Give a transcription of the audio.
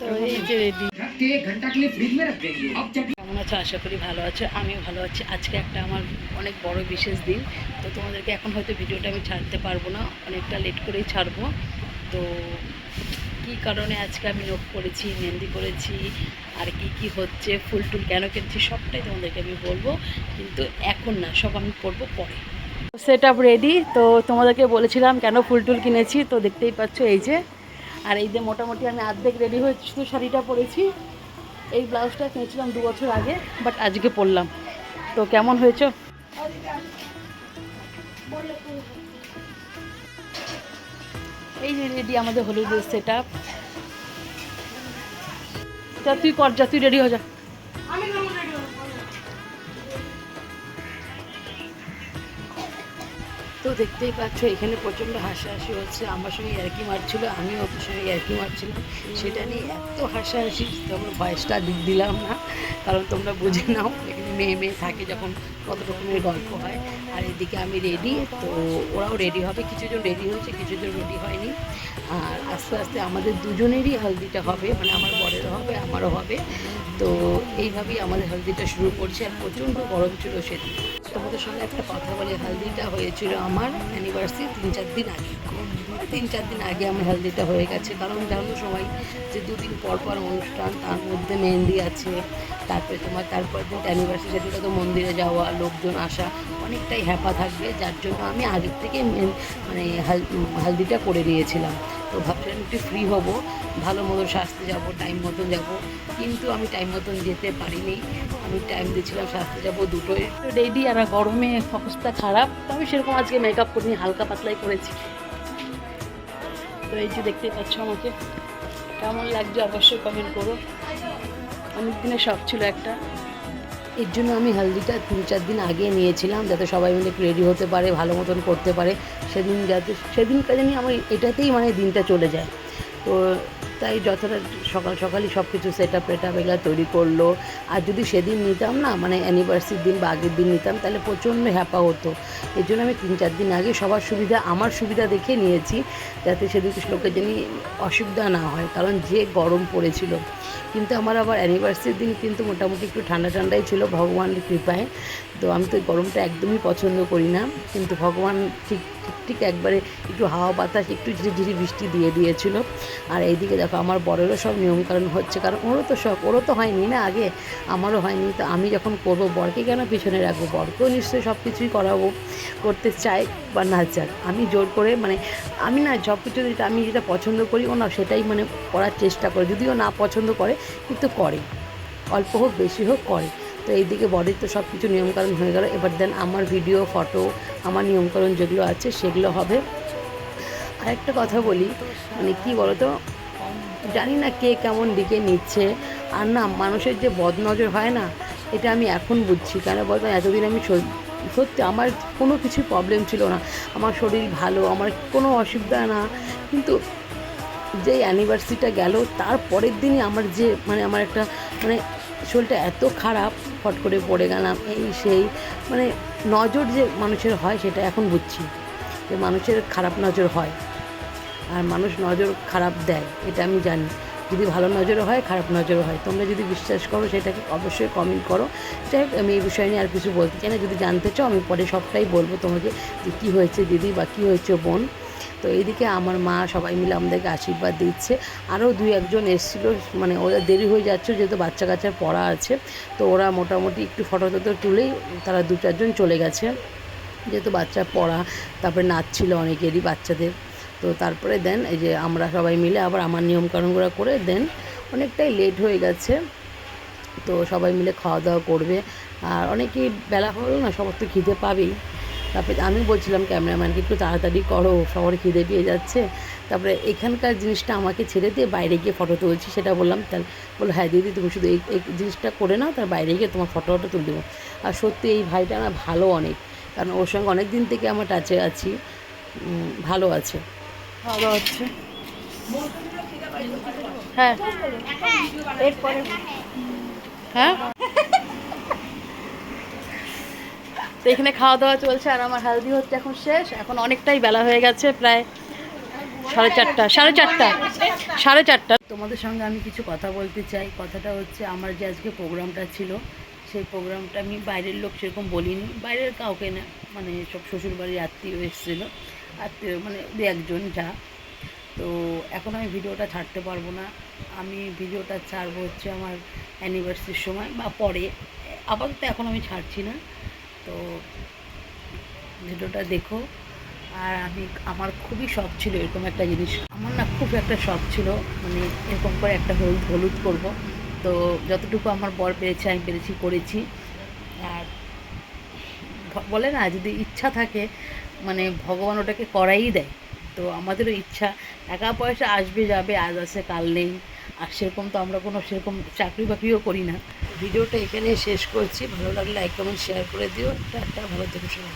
তো এই যে রেডি কেমন আছো? আশা করি ভালো আছো আমিও ভালো আছি। আজকে একটা আমার অনেক বড় বিশেষ দিন তো তোমাদেরকে এখন হয়তো ভিডিওটা আমি ছাড়তে পারব না অনেকটা লেট করেই ছাড়বো। তো কি কারণে আজকে আমি নখ করেছি মেহেন্দি করেছি আর কি কি হচ্ছে ফুল টুল কেন কিনছি সবটাই তোমাদেরকে আমি বলব। কিন্তু এখন না সব আমি করব পরে। সেট আপ রেডি তো তোমাদেরকে বলেছিলাম কেন ফুল টুল কিনেছি তো দেখতেই পাচ্ছ এই যে আর এই যে মোটামুটি আমি অর্ধেক রেডি হয়ে শুধু শাড়িটা পরেছি। এই ব্লাউজটা কিনেছিলাম দু বছর আগে বাট আজকে পরলাম। তো কেমন হয়েছে? এই যে রেডি আমাদের হলুদের সেট আপ তুই কর, যা, তুই রেডি হয়ে যা। তো দেখতেই পাচ্ছ, এখানে প্রচণ্ড হাসাহাসি হচ্ছে। আমার সঙ্গে ইয়ার্কি মারছিল আমি ওর সঙ্গে ইয়ার্কি মারছিলাম। সেটা নিয়ে এত হাসাহাসি তোমরা ভয়েসটা দি- দিলাম না। কারণ তোমরা বুঝে নাও এখানে মেয়ে মেয়ে থাকে যখন কত রকমের গল্প হয়। আর এদিকে আমি রেডি তো ওরাও রেডি হবে। কিছুজন রেডি হয়েছে, কিছুজন রেডি হয়নি। আর আস্তে আস্তে আমাদের দুজনেরই হলদিটা হবে মানে আমার বরেরও হবে, আমারও হবে। তো এইভাবেই আমাদের হলদিটা শুরু করছে, আর প্রচণ্ড গরম ছিল সেদিন। তোমাদের সঙ্গে একটা কথা বলি, হলদিটা হয়েছিল আমার অ্যানিভার্সারি তিন চার দিন আগে। তিন চার দিন আগে আমার হালদিটা হয়ে গেছে, কারণ জানো সবাই, যে দুদিন পর পর অনুষ্ঠান, তার মধ্যে মেহেন্দি আছে, তারপরে তোমার, তারপর দিন অ্যানিভার্সারি সেদিকে তো মন্দিরে যাওয়া, লোকজন আসা, অনেকটাই হ্যাপা থাকবে, যার জন্য আমি আগের থেকে মেন- হাল, হালদিটা করে নিয়েছিলাম। তো ভাবছিলাম একটু ফ্রি হব, ভালো মতো সাজতে যাব টাইম মতন যাব, কিন্তু আমি টাইম মতন যেতে পারিনি। আমি টাইম দিয়েছিলাম সাজতে যাব দুটোই রেডি আর গরমে অবস্থা খারাপ। তো আমি সেরকম আজকে মেকআপ করিনি, হালকা পাতলাই করেছি। তো এই যে দেখতেই পাচ্ছ আমাকে। কেমন লাগছে অবশ্যই কমেন্ট করো। অনেক দিনের শখ ছিল একটা। এর জন্য আমি হলদিটা তিন চার দিন আগে নিয়েছিলাম, যাতে সবাই মিলে রেডি হতে পারে, ভালো মতন করতে পারে। সেদিন যাতে সেদিন কাজে আমার এটাতেই মানে দিনটা চলে যায়। তো তাই যতটা সকাল সকালই সব কিছু সেট আপ টেট তৈরি করল। আর যদি সেদিন নিতাম না মানে অ্যানিভার্সারির দিন বা আগের দিন নিতাম, তাহলে প্রচণ্ড হ্যাপা হতো। এর জন্য আমি তিন চার দিন আগে সবার সুবিধা, আমার সুবিধা দেখে নিয়েছি, যাতে সেদিন কিছু লোকের অসুবিধা না হয়, কারণ যে গরম পড়েছিল। কিন্তু আমার আবার অ্যানিভার্সারির দিন কিন্তু মোটামুটি একটু ঠান্ডা ঠান্ডাই ছিল ভগবানের কৃপায়। তো আমি তো গরমটা একদমই পছন্দ করি না, কিন্তু ভগবান ঠিক ঠিক একবারে একটু হাওয়া বাতাস, একটু ঝিরি ঝিরি বৃষ্টি দিয়ে দিয়েছিল। আর এইদিকে দেখো, আমার বড়েরও সব নিয়মকানুন হচ্ছে, কারণ ওরও তো শখ, ওরও তো হয়নি না আগে, আমারও হয়নি। তো আমি যখন করব, বরকে কেন পিছনে রাখব? বরকেও নিশ্চয়ই সব কিছুই করাবো, করতে চাই বা না চাক আমি জোর করে মানে আমি না সব কিছু যেটা আমি যেটা পছন্দ করি, ও না সেটাই মানে করার চেষ্টা করে। যদিও না পছন্দ করে, কিন্তু করে। অল্প হোক, বেশি হোক, করে। তো এইদিকে বডির তো সব কিছু নিয়মকানুন হয়ে গেল। এবার দেন আমার ভিডিও ফটো আমার নিয়মকানুন যেগুলো আছে সেগুলো হবে। আরেকটা কথা বলি মানে কি বলতো? জানি না কে কেমন দিকে নিচ্ছে। আর না, মানুষের যে বদনজর হয় না, এটা আমি এখন বুঝছি। কেন বলতো? এতদিন আমি সত্যি আমার কোনো কিছু প্রবলেম ছিল না। আমার শরীর ভালো, আমার কোনো অসুবিধা না। কিন্তু যে অ্যানিভার্সারিটা গেল, তার পরের দিনই আমার যে মানে আমার একটা মানে শরীরটা এত খারাপ ফট করে পড়ে গেলাম এই সেই মানে নজর যে মানুষের হয় সেটা এখন বুঝছি যে মানুষের খারাপ নজর হয় আর মানুষ নজর খারাপ দেয় এটা আমি জানি। যদি ভালো নজরও হয় খারাপ নজরও হয়। তোমরা যদি বিশ্বাস করো সেটাকে অবশ্যই কমেন্ট করো। যাই হোক, আমি এই বিষয় নিয়ে আর কিছু বলতে চাই না। যদি জানতে চাও আমি পরে সবটাই বলব তোমাকে যে কী হয়েছে দিদি বা কী হয়েছে বোন। তো এইদিকে আমার মা সবাই মিলে আমাদেরকে আশীর্বাদ দিচ্ছে। আরও দুই একজন এসেছিল মানে ওরা দেরি হয়ে যাচ্ছে, যেহেতু বাচ্চা কাচ্চার পড়া আছে। তো ওরা মোটামুটি একটু ফটো টটো তুলেই তারা দু চারজন চলে গেছে। যেহেতু বাচ্চার পড়া, তারপরে নাচ ছিল অনেকেরই বাচ্চাদের। তো তারপরে দেন, এই যে আমরা সবাই মিলে আবার আমার নিয়মকানুনগুলো করে দেন, অনেকটাই লেট হয়ে গেছে। তো সবাই মিলে খাওয়া দাওয়া করবে। আর অনেকেই বেলা হলো না সবার তো খিদে পাবেই। তারপরে আমি বলছিলাম ক্যামেরাম্যানকে একটু তাড়াতাড়ি করো সবার খিদে পেয়ে যাচ্ছে। তারপরে এখানকার জিনিসটা আমাকে ছেড়ে দিয়ে বাইরে গিয়ে ফটো তুলছি সেটা বললাম তার বলল হ্যাঁ দিদি তুমি শুধু এই এই জিনিসটা করে নাও তার বাইরে গিয়ে তোমার ফটো ফটো তুলে দেবো। আর সত্যি এই ভাইটা না ভালো অনেক কারণ ওর সঙ্গে অনেক দিন থেকে আমার টাচে আছি ভালো আছে। ভালো আছে। হ্যাঁ। এরপরে? হ্যাঁ। তো এখানে খাওয়া দাওয়া চলছে আর আমার হালদি হচ্ছে এখন শেষ। এখন অনেকটাই বেলা হয়ে গেছে, প্রায় সাড়ে চারটা সাড়ে চারটা সাড়ে চারটা। তোমাদের সঙ্গে আমি কিছু কথা বলতে চাই। কথাটা হচ্ছে আমার যে আজকে প্রোগ্রামটা ছিল, সেই প্রোগ্রামটা আমি বাইরের লোক সেরকম বলিনি। বাইরের কাউকে না মানে সব শ্বশুরবাড়ির আত্মীয় এসেছিল। আত্মীয় মানে দু একজন যা। তো এখন আমি ভিডিওটা ছাড়তে পারব না। আমি ভিডিওটা ছাড়বো হচ্ছে আমার অ্যানিভার্সারির সময় বা পরে। আপাতত এখন আমি ছাড়ছি না। তো ভিডিওটা দেখো। আর আমি, আমার খুবই শখ ছিল এরকম একটা জিনিস। আমার না খুব একটা শখ ছিল মানে এরকম করে একটা হলুদ হলুদ করব। তো যতটুকু আমার বর পেরেছে, আমি পেরেছি, করেছি। আর বলে না, যদি ইচ্ছা থাকে মানে ভগবান ওটাকে করাই দেয়। তো আমাদেরও ইচ্ছা, টাকা পয়সা আসবে যাবে, আজ আছে, কাল নেই। আর সেরকম তো আমরা কোনো সেরকম চাকরি বাকরিও করি না। ভিডিওটা এখানে শেষ করছি। ভালো লাগলে লাইক কমেন্ট শেয়ার করে দিও। একটা ভালো থেকে সবাই।